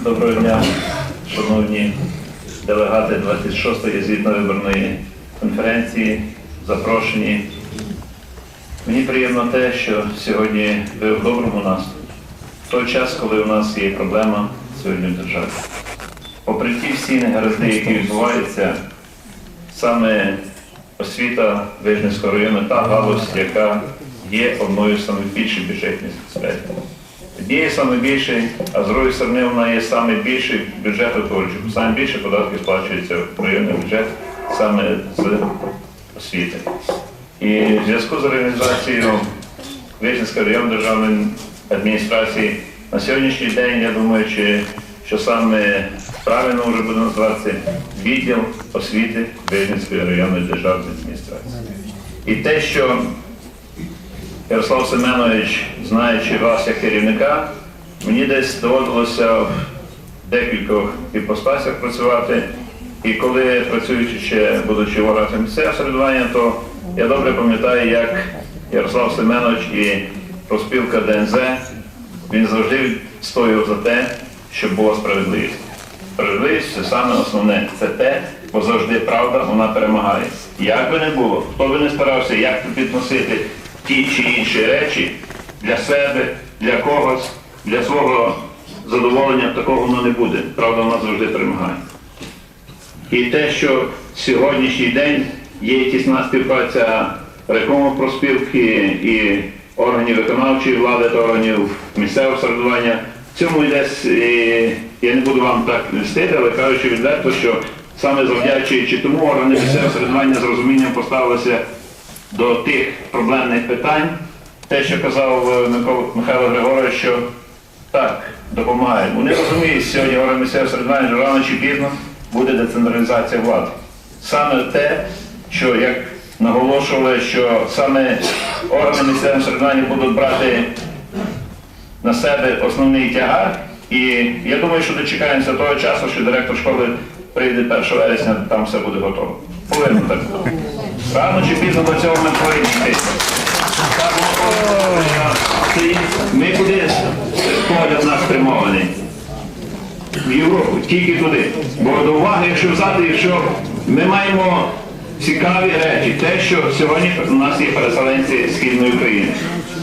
Доброго дня, шановні делегати 26-ї звітно-виборної конференції, запрошені. Мені приємно те, що сьогодні ви в доброму настрої. В той час, коли у нас є проблема сьогодні в державі. Попри ті всі негаразди, які відбуваються, саме освіта Вижницького району та галузь, яка є одною з найбільших бюджетних сфер. Однією саме а з другої сторони вона є саме більший бюджетотворчий. Саме більше податків сплачується в районний бюджет саме з освіти. І в зв'язку з організацією Вижницької районної державної адміністрації на сьогоднішній день, я думаю, що саме правильно вже буде називатися відділ освіти Вижницької районної державної адміністрації. І те, що Ярослав Семенович, знаючи вас як керівника, мені десь доводилося в декількох іпостасях працювати. І коли працюючи ще, будучи в органах місцевого середування, то я добре пам'ятаю, як Ярослав Семенович і проспілка ДНЗ, він завжди стояв за те, щоб була справедливість. Справедливість це саме основне. Це те, бо завжди правда вона перемагає. Як би не було, хто би не старався, як підносити ті чи інші речі для себе, для когось, для свого задоволення, такого воно не буде. Правда, вона завжди перемагає. І те, що сьогоднішній день є тісна співпраця рекому проспілки і органів виконавчої влади та органів місцевого самоврядування, в цьому йде, е, я не буду вам так листити, але кажучи відверто, що саме завдячуючи тому органи місцевого самоврядування з розумінням поставилися до тих проблемних питань. Те, що казав е, Михайло Григорович, що так, допомагають. Вони розуміють, сьогодні органи місцевого середування рано чи пізно буде децентралізація влади. Саме те, що як наголошували, що саме органи місцевого середування будуть брати на себе основний тягар. І я думаю, що дочекаємося того часу, що директор школи прийде 1 вересня, там все буде готово. Повинно так. Рано чи пізно до цього ми повинні йти. Так, ну, Ми куди погляд наш спрямований? В Європу, тільки туди. Бо до уваги, якщо взяти, якщо ми маємо цікаві речі, те, що сьогодні у нас є переселенці Східної України.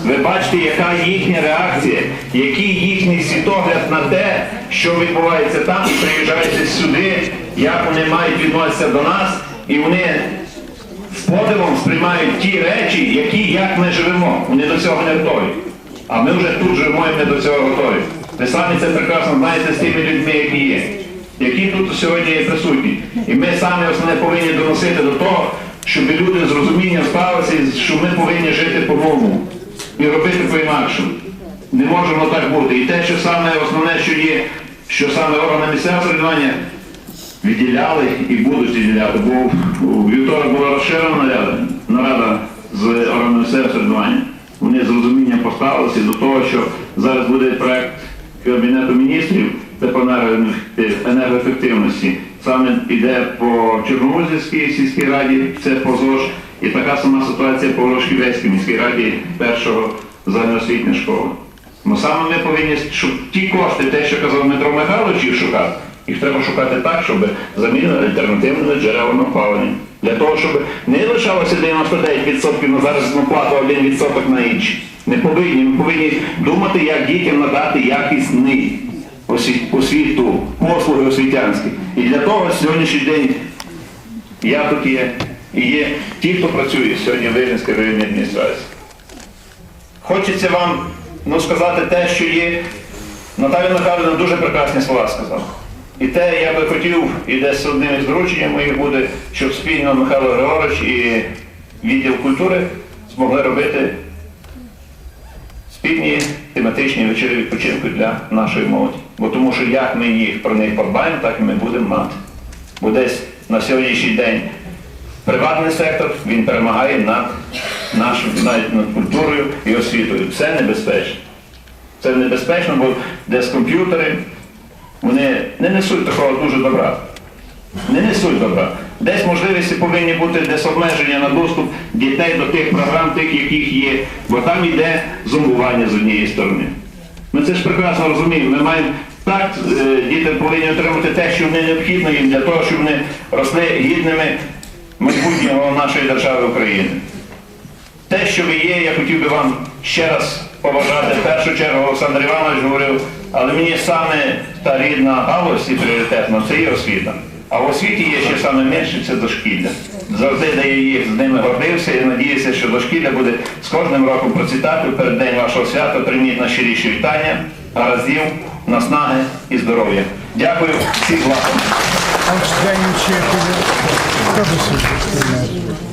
Ви бачите, яка їхня реакція, який їхній світогляд на те, що відбувається там, і приїжджають сюди, як вони мають відноситися до нас, і вони подивом сприймають ті речі, які як ми живемо. Вони до цього не готові. А ми вже тут живемо і ми до цього готові. Ви самі це прекрасно знаєте з тими людьми, які є, які тут сьогодні є присутні. І ми самі основне повинні доносити до того, щоб люди з розумінням ставилися, що ми повинні жити по-новому і робити по-інакшому. Не можемо так бути. І те, що саме основне, що є, що саме органи місцевого самоврядування відділяли і будуть відділяти, бо вівторок була розширена наряда, нарада з органами місцевого середування. Вони з розумінням поставилися до того, що зараз буде проект Кабінету міністрів теплоенерго- енергоефективності. Саме йде по Чорновозівській сільській раді, це по ЗОЖ, і така сама ситуація по Ворожківецькій міській раді першого загальноосвітня школа. Ну саме ми повинні, щоб ті кошти, те, що казав Дмитро Михайлович, їх шукати, їх треба шукати так, щоб замінити альтернативними джерелами опалення. Для того, щоб не лишалося 99% на заробітну плату, а 1% на інші. Не повинні. Ми повинні думати, як дітям надати якісний освіту, послуги освітянські. І для того сьогоднішній день я тут є, і є ті, хто працює сьогодні в Вижницькій районній адміністрації. Хочеться вам ну, сказати те, що є. Наталя Михайловна дуже прекрасні слова сказала. І те, я би хотів, і десь одним із доручень моїх буде, щоб спільно Михайло Григорович і відділ культури змогли робити спільні тематичні вечори відпочинку для нашої молоді. Бо тому що як ми їх про них подбаємо, так і ми будемо мати. Бо десь на сьогоднішній день Приватний сектор він перемагає над нашою навіть над культурою і освітою. Це небезпечно. Це небезпечно, бо десь комп'ютери вони не несуть такого дуже добра. Не несуть добра. Десь можливості повинні бути десь обмеження на доступ дітей до тих програм, тих, яких є, бо там йде зомбування з однієї сторони. Ми це ж прекрасно розуміємо. Ми маємо Так, е, діти повинні отримати те, що вони необхідно їм для того, щоб вони росли гідними майбутнього нашої держави України. Те, що ви є, я хотів би вам ще раз побажати. В першу чергу Олександр Іванович говорив, але мені саме та рідна галузь і пріоритетна це є освіта. А в освіті є ще саме менше це дошкілля. Завжди, де я їх з ними гордився і надіюся, що дошкілля буде з кожним роком процвітати. Перед день вашого свята прийміть найщиріші вітання, гараздів, наснаги і здоров'я. Дякую всім. Cover